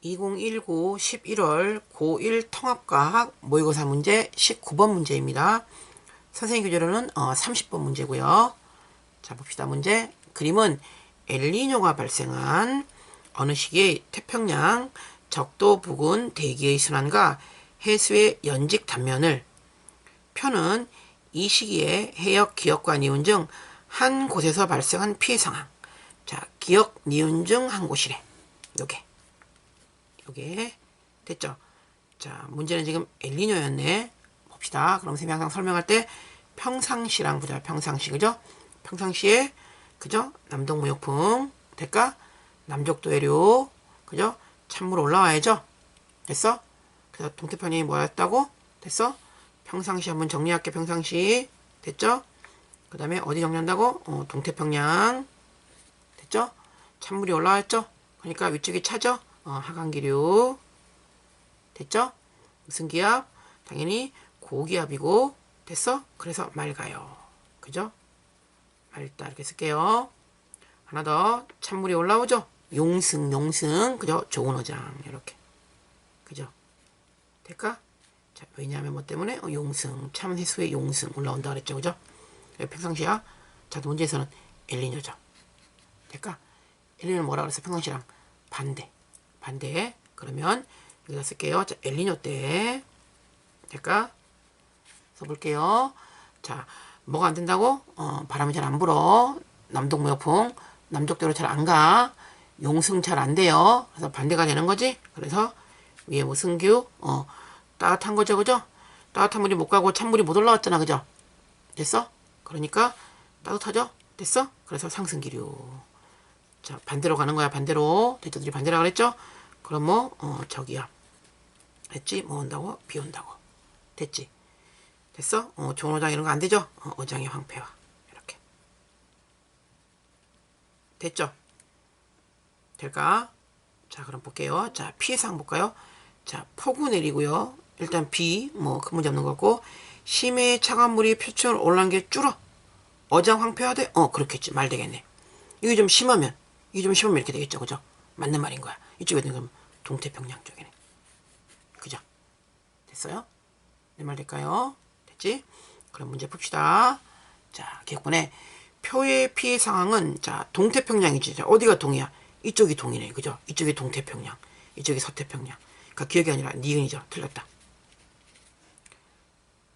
2019 11월 고1 통합과학 모의고사 문제 19번 문제입니다. 선생님 교재로는 어, 30번 문제고요. 자 봅시다 문제. 그림은 엘니뇨가 발생한 어느 시기의 태평양 적도 부근 대기의 순환과 해수의 연직 단면을 표는 이 시기에 해역, 기역과 니은 중한 곳에서 발생한 피해 상황. 자, 기역, 니은 중한 곳이래. 요게. 요게. 됐죠? 자, 문제는 지금 엘니뇨였네. 봅시다. 그럼 쌤이 항상 설명할 때 평상시랑 보자. 평상시. 그죠? 평상시에, 그죠? 남동무역풍. 될까? 남쪽도 해류. 그죠? 찬물 올라와야죠? 됐어? 그래서 동태편이 뭐였다고? 됐어? 평상시 한번 정리할게. 평상시. 됐죠? 그 다음에 어디 정리한다고? 어, 동태평양. 됐죠? 찬물이 올라왔죠? 그러니까 위쪽이 차죠? 어, 하강기류. 됐죠? 무슨 기압? 당연히 고기압이고, 됐어? 그래서 맑아요. 그죠? 맑다. 이렇게 쓸게요. 하나 더. 찬물이 올라오죠? 용승, 용승. 그죠? 좋은 어장. 이렇게. 그죠? 될까? 자, 왜냐하면 뭐 때문에? 어, 용승. 참 해수의 용승. 올라온다 그랬죠? 그죠? 평상시야. 자, 문제에서는 엘리뇨죠. 될까? 엘리뇨는 뭐라 그랬어? 평상시랑 반대. 반대. 그러면 여기다 쓸게요. 자, 엘리뇨 때. 될까? 써볼게요. 자, 뭐가 안 된다고? 어, 바람이 잘 안 불어. 남동무역풍. 남쪽대로 잘 안 가. 용승 잘 안 돼요. 그래서 반대가 되는 거지. 그래서 위에 뭐 승규, 어, 따뜻한 거죠. 그죠? 따뜻한 물이 못 가고 찬물이 못 올라왔잖아. 그죠? 됐어? 그러니까 따뜻하죠? 됐어? 그래서 상승기류. 자, 반대로 가는 거야. 반대로. 대저들이 반대라 그랬죠? 그럼 뭐, 어, 저기야. 됐지? 뭐 온다고? 비 온다고. 됐지? 됐어? 어, 어장 이런 거 안 되죠? 어, 어장의 황폐화. 이렇게. 됐죠? 될까? 자, 그럼 볼게요. 자, 피해상 볼까요? 자, 폭우 내리고요. 일단 비, 뭐, 큰 문제 없는 것 같고, 심해 차가운 물이 표층을 올라간 게 줄어. 어장 황폐화돼? 어, 그렇겠지. 말 되겠네. 이게 좀 심하면, 이게 좀 심하면 이렇게 되겠죠. 그죠? 맞는 말인 거야. 이쪽에 그럼 동태평양 쪽이네. 그죠? 됐어요? 내 말 될까요? 됐지? 그럼 문제 풉시다. 자, 기억번에 표의 피해 상황은 자, 동태평양이지. 자, 어디가 동이야? 이쪽이 동이네. 그죠? 이쪽이 동태평양. 이쪽이 서태평양. 그러니까 기억이 아니라 니은이죠. 틀렸다.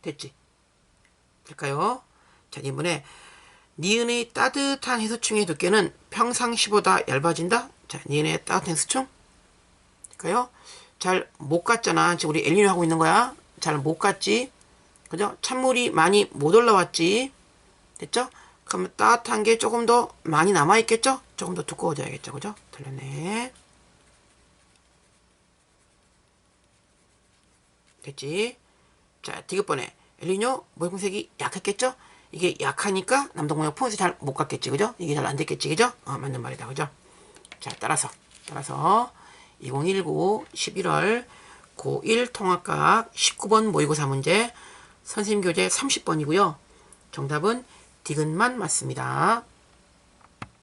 됐지? 될까요? 자, 이번에 니은의 따뜻한 해수층의 두께는 평상시보다 얇아진다? 자, 니은의 따뜻한 해수층? 될까요? 잘 못 갔잖아. 지금 우리 엘리뇨 하고 있는 거야. 잘 못 갔지? 그죠? 찬물이 많이 못 올라왔지? 됐죠? 그러면 따뜻한 게 조금 더 많이 남아있겠죠? 조금 더 두꺼워져야겠죠? 그죠? 틀렸네. 됐지? 자, 디귿번에 엘리뇨 모형색이 약했겠죠? 이게 약하니까 남동모형 풍에서 잘못 갔겠지, 그죠? 이게 잘 안 됐겠지, 그죠? 어, 맞는 말이다, 그죠? 자, 따라서, 따라서 2019 11월 고1 통합과학 19번 모의고사 문제 선생님 교재 30번이고요. 정답은 디귿만 맞습니다.